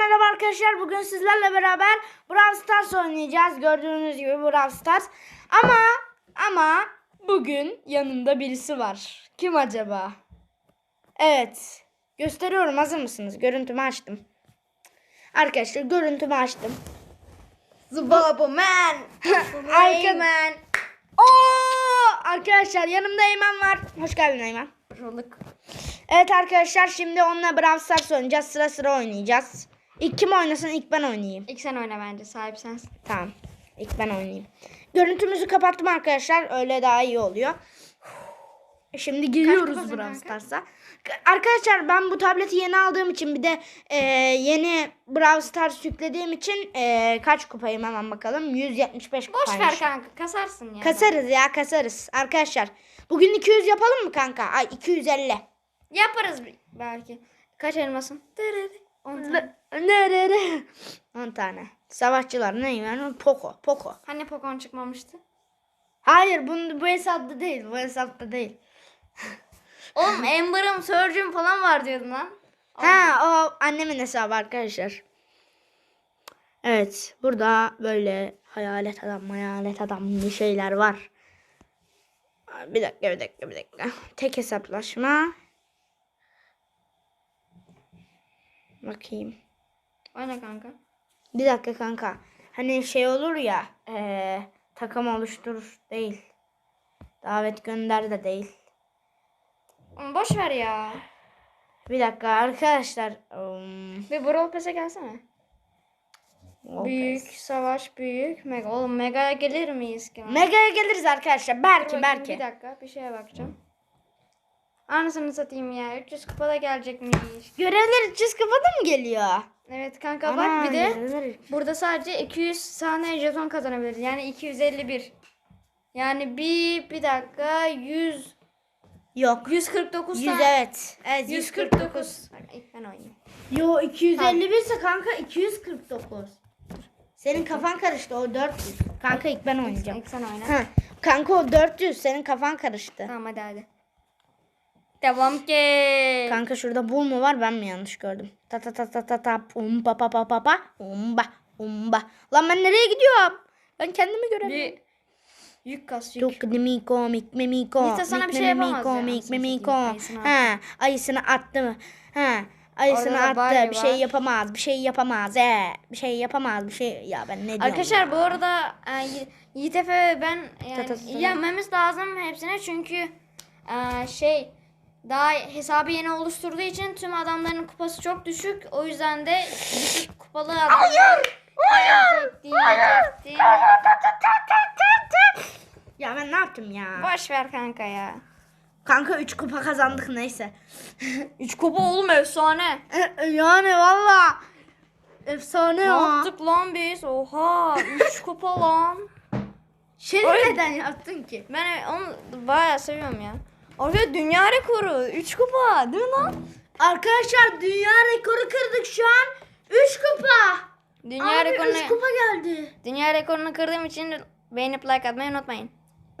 merhaba arkadaşlar. Bugün sizlerle beraber Brawl Stars oynayacağız. Gördüğünüz gibi Brawl Stars. Ama ama bugün yanımda birisi var. Kim acaba? Evet. Gösteriyorum. Hazır mısınız? Görüntümü açtım. Arkadaşlar görüntümü açtım. Zubabo man. Arkadan. Oo! Arkadaşlar yanımda Eymen var. Hoş geldin Eymen. Rolluk. Evet arkadaşlar şimdi onunla Brawl Stars oynayacağız. Sıra sıra oynayacağız. İlk kim oynasın? İlk ben oynayayım. İlk sen oyna bence. Sahip sensin. Tamam. İlk ben oynayayım. Görüntümüzü kapattım arkadaşlar. Öyle daha iyi oluyor. Şimdi giriyoruz Brawl? Stars'a. Arkadaşlar ben bu tableti yeni aldığım için bir de e, yeni Brawl Stars yüklediğim için e, kaç kupayım hemen bakalım. 175 Boş kupaymış. ver kanka. Kasarsın ya. Kasarız ya kasarız. Arkadaşlar bugün 200 yapalım mı kanka? Ay 250. Yaparız belki. Kaç elmasın? Dırırı. 10 tane. Ne ne ne? 10 tane. Savaşçılar ne yani? Poco, Poco. Hani Pokon çıkmamıştı? Hayır bu, bu hesapta değil. Bu hesapta değil. Oğlum Amber'ım, Surge'üm falan var diyordun lan. Ha o annemin hesabı arkadaşlar. Evet burada böyle hayalet adam hayalet adam bir şeyler var. Bir dakika bir dakika bir dakika. Tek hesaplaşma. Bakayım. Oyna kanka. Bir dakika kanka. Hani şey olur ya eee, takım oluştur değil. Davet gönder de değil. Boş ver ya. Bir dakika arkadaşlar. Um, Bir Brawl Pass'e gelsene. Büyük, savaş, büyük, mega. Oğlum mega'ya gelir miyiz ki? Mega'ya geliriz arkadaşlar. Belki belki. Bir dakika bir şeye bakacağım. Anasını satayım ya. 300 kupada gelecekmiş. Görevler 300 kafada mı geliyor? Evet kanka Ana, bak bir de görevler- burada sadece 200 saniye jeton kazanabiliriz. Yani 251. Yani bir bir dakika 100 Yok. 149 100 tane. evet. Evet 149. 149. Bak ilk ben oynayayım. Yo 251 ise kanka 249. Senin kafan karıştı o 400. Kanka ilk ben oynayacağım. İlk sen oyna. Ha, kanka o 400 senin kafan karıştı. Tamam hadi hadi. Devam ki. Kanka şurada bu mu var ben mi yanlış gördüm? Ta ta ta ta ta ta pum pa pa pa pa pa umba umba. Lan ben nereye gidiyorum? Ben kendimi göremiyorum. Bir yük kas yük. Çok mi komik mi mi komik. Nita sana bir şey yapamaz ya, komik anasını mi mi satayım. komik. Ayısını Ha ayısını attı mı? Ha ayısını Orada da attı. Bir şey yapamaz. Bir şey yapamaz. He. Bir şey yapamaz. Bir şey ya ben ne diyorum? Arkadaşlar ya? bu arada e, Yi- Yiğit Efe ben yani yenmemiz lazım hepsine çünkü e, şey daha hesabı yeni oluşturduğu için tüm adamların kupası çok düşük. O yüzden de düşük kupalı adamlar Hayır! Hayır! Diyecektim. Ya ben ne yaptım ya? Boş ver kanka ya. Kanka 3 kupa kazandık neyse. 3 kupa oğlum efsane. yani valla efsane Ne ya. yaptık lan biz? Oha 3 kupa lan. Şey neden yaptın ki? Ben onu bayağı seviyorum ya. Orada dünya rekoru 3 kupa değil mi lan? Arkadaşlar dünya rekoru kırdık şu an. 3 kupa. Dünya Abi rekorunu 3 kupa geldi. Dünya rekorunu kırdığım için beğenip like atmayı unutmayın.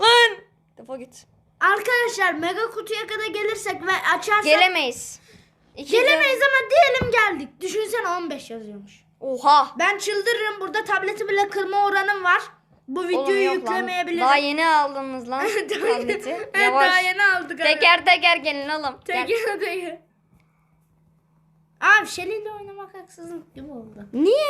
Lan! Defol git. Arkadaşlar mega kutuya kadar gelirsek ve açarsak Gelemeyiz. İki Gelemeyiz ama diyelim geldik. Düşünsene 15 yazıyormuş. Oha! Ben çıldırırım. Burada tableti bile kırma oranım var. Bu Oğlum videoyu yok lan. yüklemeyebilirim. Daha yeni aldınız lan tableti. evet Yavaş. daha yeni aldık. Teker teker gelin oğlum. Gel. Teker teker. Abi Shelly ile oynamak haksızlık gibi oldu. Niye?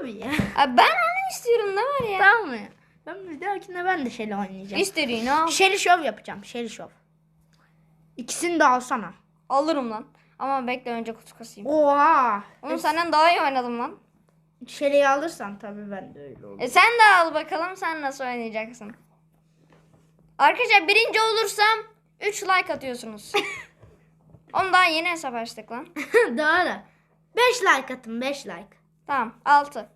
Abi ya. Abi ben onu istiyorum ne var ya? tamam mı? Ben bir dahakine ben de Shelly oynayacağım. İstediğini al. Shelly Show yapacağım. Shelly Show. İkisini de alsana. Alırım lan. Ama bekle önce kutu kasayım. Oha. Oğlum senden daha iyi oynadım lan. Shelly'yi alırsan tabii ben de öyle olur. E sen de al bakalım sen nasıl oynayacaksın. Arkadaşlar birinci olursam 3 like atıyorsunuz. Onu daha yeni hesap açtık lan. Doğru. 5 like atın 5 like. Tamam 6.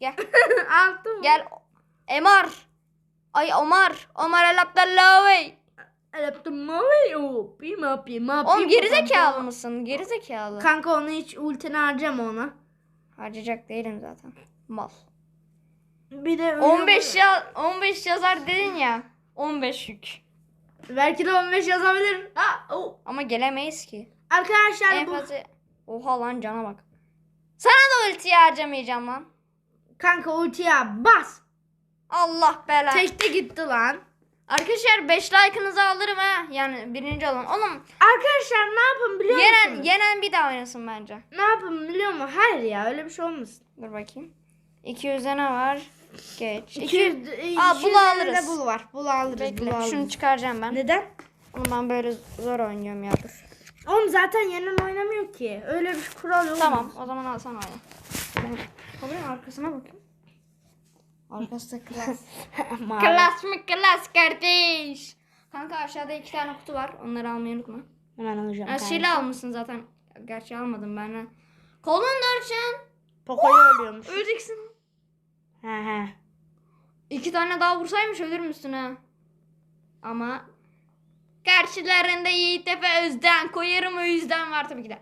Gel. Altı mı? Gel. Emar. Ay Omar. Omar El Abdallahi. Yaptım mavi. Oo, pima pima Oğlum pima, gerizekalı pima. mısın? Gerizekalı. Kanka onu hiç ultini harcama ona. Harcayacak değilim zaten. Mal. Bir de 15 ya 15 yazar dedin ya. 15 yük. Belki de 15 yazabilir. Aa, oo. Ama gelemeyiz ki. Arkadaşlar En bu fazla Oha lan cana bak. Sana da ultiyi harcamayacağım lan. Kanka ultiye bas. Allah bela. Teşte gitti lan. Arkadaşlar 5 like'ınızı alırım ha. Yani birinci olun. Oğlum Arkadaşlar ne yapın biliyor yenen, musunuz? yenen bir daha oynasın bence. Ne yapın biliyor musun? Hayır ya öyle bir şey olmasın. Dur bakayım. 200'e ne var? Geç. 200. 200, e, Aa, 200 bulu alırız. bul var. Bulu alırız. Bekle alırız. şunu çıkaracağım ben. Neden? Onu ben böyle zor oynuyorum ya dur. Oğlum zaten yenen oynamıyor ki. Öyle bir kural yok. Tamam o zaman al sen oyna. Kameranın arkasına bakayım. Arkası da klas. Klas mı klas kardeş? Kanka aşağıda iki tane kutu var. Onları almayı unutma. Hemen alacağım. Kanka. Şile almışsın zaten. Gerçi almadım ben. Kolun dörçen. Poco'yu ölüyormuş. Öleceksin. He he. İki tane daha vursaymış ölür müsün ha? Ama karşılarında Yiğit Efe Özden koyarım o yüzden var tabii ki de.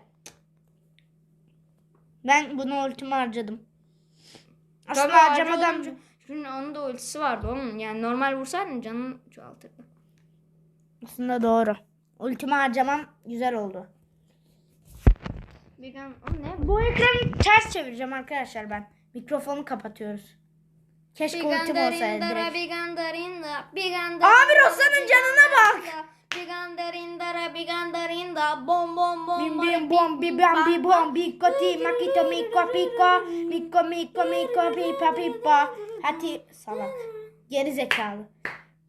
Ben bunu ultimi harcadım. Aslında Tabii harcamadan harcamadan çünkü onun da ultisi vardı onun. Yani normal vursaydın canın çoğaltırdı. aslında doğru. Ultimi harcamam güzel oldu. Vegan o ne bu? Ekranı ters çevireceğim arkadaşlar ben. Mikrofonu kapatıyoruz. Keşke ultim olsaydı direkt. bigandarinda bigandarinda Abi Rosa'nın canına bak. Bigandarindara bigandarinda bom bom bom Bim bim bom bi bam bi bom bi koti makito miko piko miko miko miko pipa pipa. Hadi salak. Geri zekalı.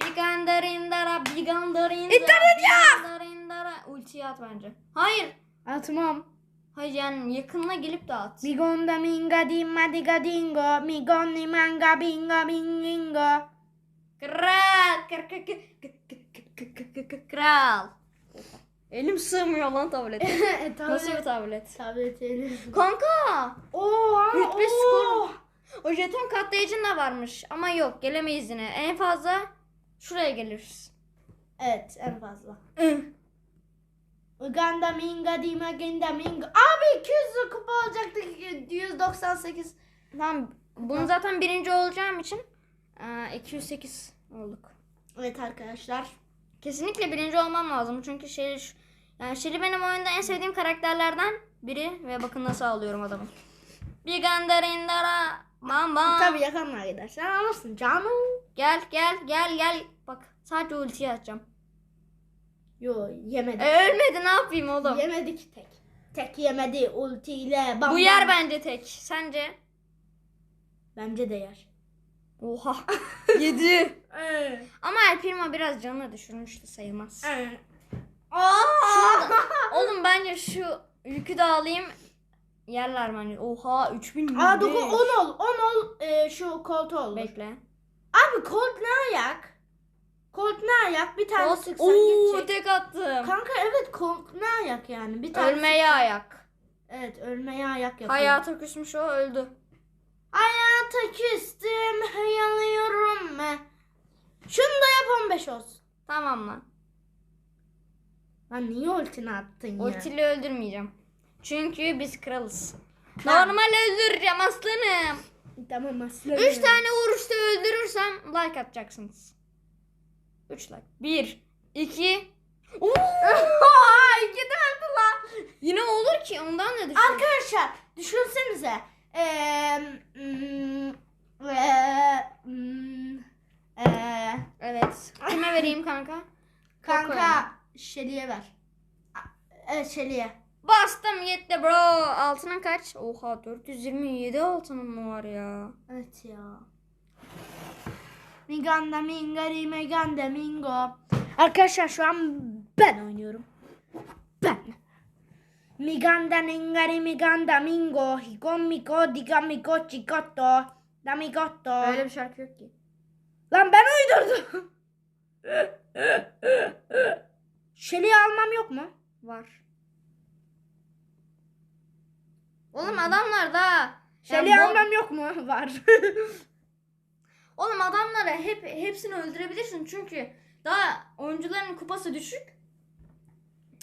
Bigandarindara, bigandarindara. İttarınca! Ultiyi at bence. Hayır. Atmam. Hayır yani yakınına gelip de at. Bigonda minga dimma diga dingo. Migonni manga bingo bingingo. Kral. Kral. Elim sığmıyor lan tablet. Nasıl bir tablet? Tablet elim. Kanka. Oo. Rütbe skor. O jeton katlayıcın da varmış. Ama yok gelemeyiz yine. En fazla şuraya geliriz. Evet en fazla. Uganda minga dima genda minga. Abi 200 kupa olacaktı. 198. Tamam. Bunu zaten birinci olacağım için eee, 208 olduk. Evet arkadaşlar. Kesinlikle birinci olmam lazım. Çünkü şu- yani Shelly benim oyunda en sevdiğim karakterlerden biri. Ve bakın nasıl ağlıyorum adamı. Bir gandarindara bam bam. Tabii yakınlar gidersen alırsın canım. Gel gel gel gel. Bak sadece ultiyi atacağım. Yo yemedik. E, ölmedi ne yapayım oğlum? Yemedik tek. Tek yemedi ultiyle. Bam Bu bam. yer bence tek. Sence? Bence de yer. Oha. 7. Evet. Ama El Primo biraz canını düşürmüştü sayılmaz. Evet. Oğlum bence şu yükü de alayım. Yerler bence. Oha 3000 Aa 9 10 ol. 10 ol e, şu kolt olur. Bekle. Abi kolt ne ayak? Kolt ne ayak? Bir tane Oo sıksan gidecek. tek attım. Kanka evet kolt ne ayak yani? Bir tane Ölmeye ayak. Evet ölmeye ayak yapıyor. Hayata küsmüş o öldü. Hayata küstüm yanıyorum ben. Şunu da yap 15 olsun. Tamam lan. Lan niye ultini attın ya? Ultili öldürmeyeceğim. Çünkü biz kralız. Normal öldüreceğim aslanım. Tamam aslanım. 3 tane vuruşta öldürürsem like atacaksınız. 3 like. 1 2 Aa, iki döndü lan. Yine olur ki ondan da düşün. Arkadaşlar düşünsenize. Eee mm, eee, mm, eee, Evet. Kime vereyim kanka? Kanka Şeli'ye ver. Evet Şeli'ye. Bastım yetti bro. Altının kaç? Oha 427 altının mı var ya? Evet ya. Miganda mingari meganda mingo. Arkadaşlar şu an ben oynuyorum. Ben. Miganda ningari miganda mingo. Hikon miko diga miko chikotto. Damigotto. Öyle bir şarkı yok ki. Lan ben uydurdum. Şeli'yi almam yok mu? Var. Oğlum adamlar da Şeli'yi Yani almam yok mu? Var. Oğlum adamları hep hepsini öldürebilirsin çünkü daha oyuncuların kupası düşük.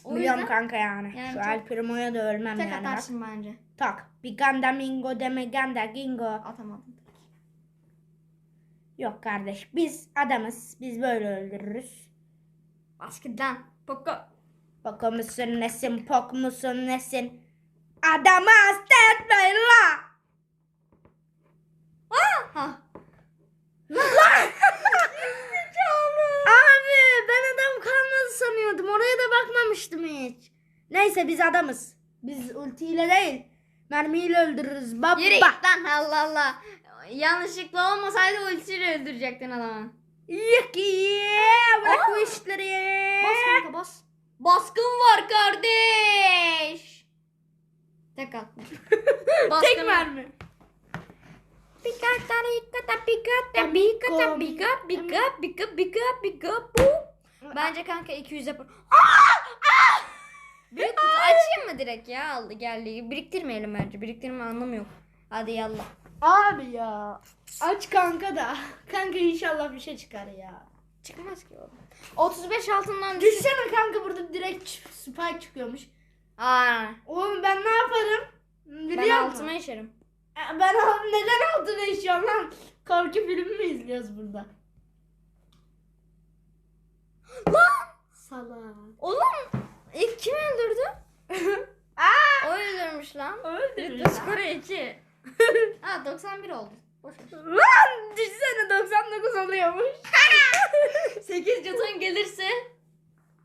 O Biliyorum yüzden kanka yani. Yani Şu El Primo'ya da ölmem tek yani. bak. atarsın bence. Tak. Bir ganda mingo deme ganda gingo. Atamadım. Yok kardeş biz adamız. Biz böyle öldürürüz. Basket lan. Poko. Boko musun nesin pok musun nesin. Adamı hasta etmeyin la. Abi ben adam kalmadı sanıyordum. Oraya da bakmamıştım hiç. Neyse biz adamız. Biz ultiyle değil. Mermiyle öldürürüz. Baba. Yürü git lan Allah Allah. Yanlışlıkla olmasaydı ultiyle öldürecektin adamı. Yok ya. Bırak bu işleri. Bas kanka bas. Baskın var kardeş. Tek at. Tek mermi. Pikata pikata pikata pikata pika pika pika pika pika bu. Bence kanka 200 yapar. Büyük kutu açayım mı direkt ya? Aldı geldi. Biriktirmeyelim bence. Biriktirme anlamı yok. Hadi yallah. Abi ya. Aç kanka da. Kanka inşallah bir şey çıkar ya. Çıkmaz ki oğlum. 35 altından düş. Düşsene kanka burada direkt spike çıkıyormuş. Aa, Oğlum ben ne yaparım? Biliyor ben musun? altıma işerim. E, Ben neden altına işiyorum lan? Korku filmi mi izliyoruz burada? Lan! Salak. Oğlum ilk kim öldürdü? Aa! O öldürmüş lan. Öldürmüş. Lütfen skoru 2. ha 91 oldu. Boş. Lan düşsene 99 oluyormuş. 8 jeton gelirse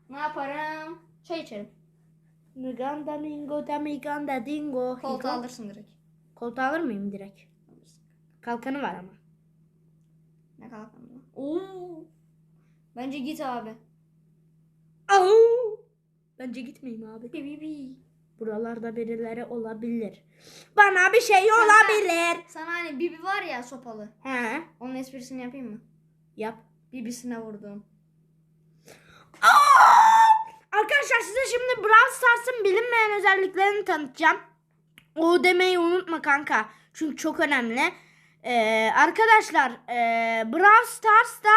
ne yaparım? Çay içerim. Miganda mingo da miganda dingo. Koltuğu alırsın direkt. Koltuğu alır mıyım direkt? Kalkanı var ama. Ne kalkalım lan? Oo. Bence git abi. Au! Bence gitmeyeyim abi. Bi bi bi. Buralarda birileri olabilir. Bana bir şey Kanka. olabilir. Sana hani Bibi var ya sopalı. He. Onun esprisini yapayım mı? Yap. Bibisine vurdum. Arkadaşlar size şimdi Brawl Stars'ın bilinmeyen özelliklerini tanıtacağım. O demeyi unutma kanka. Çünkü çok önemli. Ee, arkadaşlar ee, Brawl Stars'ta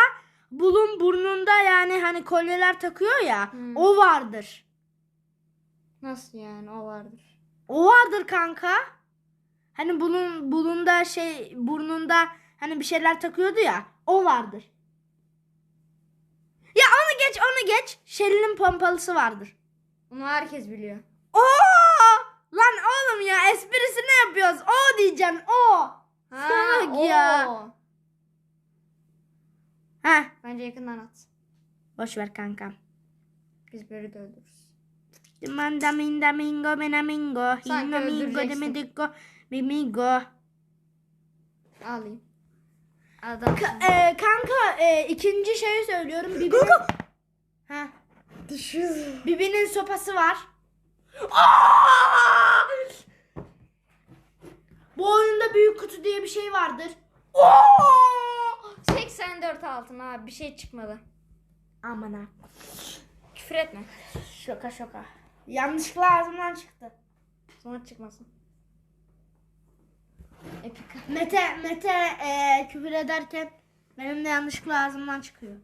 bulun burnunda yani hani kolyeler takıyor ya Hmm. o vardır. Nasıl yani o vardır. O vardır kanka. Hani bulun bulunda şey burnunda hani bir şeyler takıyordu ya o vardır. Onu geç onu geç. Shelly'nin pompalısı vardır. Onu herkes biliyor. Oo! Lan oğlum ya esprisini yapıyoruz. O diyeceksin o. Ha, Salak ya. Heh. Bence yakından at. Boş ver kanka. Biz böyle de öldürürüz. Manda minda mingo bena mingo. Sanki Hino mingo öldüreceksin. demediko. Alayım. Adam. Ka- e, kanka e, ikinci şeyi söylüyorum. Bibi'nin... Ha. Bibi'nin sopası var. Aa! Bu oyunda büyük kutu diye bir şey vardır. Oo! 84 altın abi bir şey çıkmadı. Aman ha. Küfür etme. Şoka şoka. Yanlışlıkla ağzımdan çıktı. Sonra çıkmasın. Epik. Mete Mete e, küfür ederken benim de yanlışlıkla ağzımdan çıkıyor.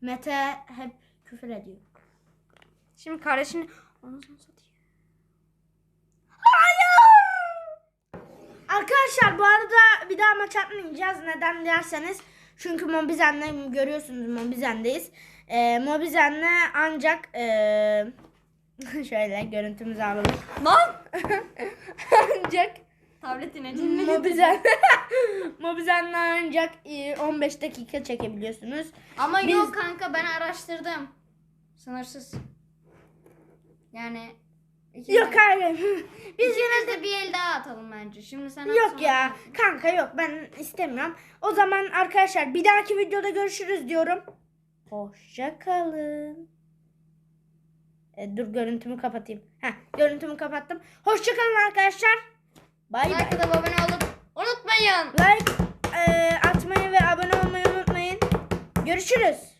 Mete hep küfür ediyor. Şimdi kardeşini anasını satayım. Arkadaşlar bu arada bir daha maç atmayacağız. Neden derseniz çünkü Mobizen'le görüyorsunuz Mobizen'deyiz. E, Mobizen'le ancak e, şöyle görüntümüzü alalım. Lan! ancak Tabletine Mobizen Mobizen'le ancak e, 15 dakika çekebiliyorsunuz. Ama Biz- yok kanka ben araştırdım. Sınırsız. Yani ikimiz Yok hayır. Biz ikimiz de bir el daha atalım bence. Şimdi sen Yok ya ben- kanka yok ben istemiyorum. O zaman arkadaşlar bir dahaki videoda görüşürüz diyorum. Hoşça kalın. E, dur görüntümü kapatayım. Heh, görüntümü kapattım. Hoşça kalın arkadaşlar. Bay bay. Like'a da abone olup unutmayın. Like e, atmayı ve abone olmayı unutmayın. Görüşürüz.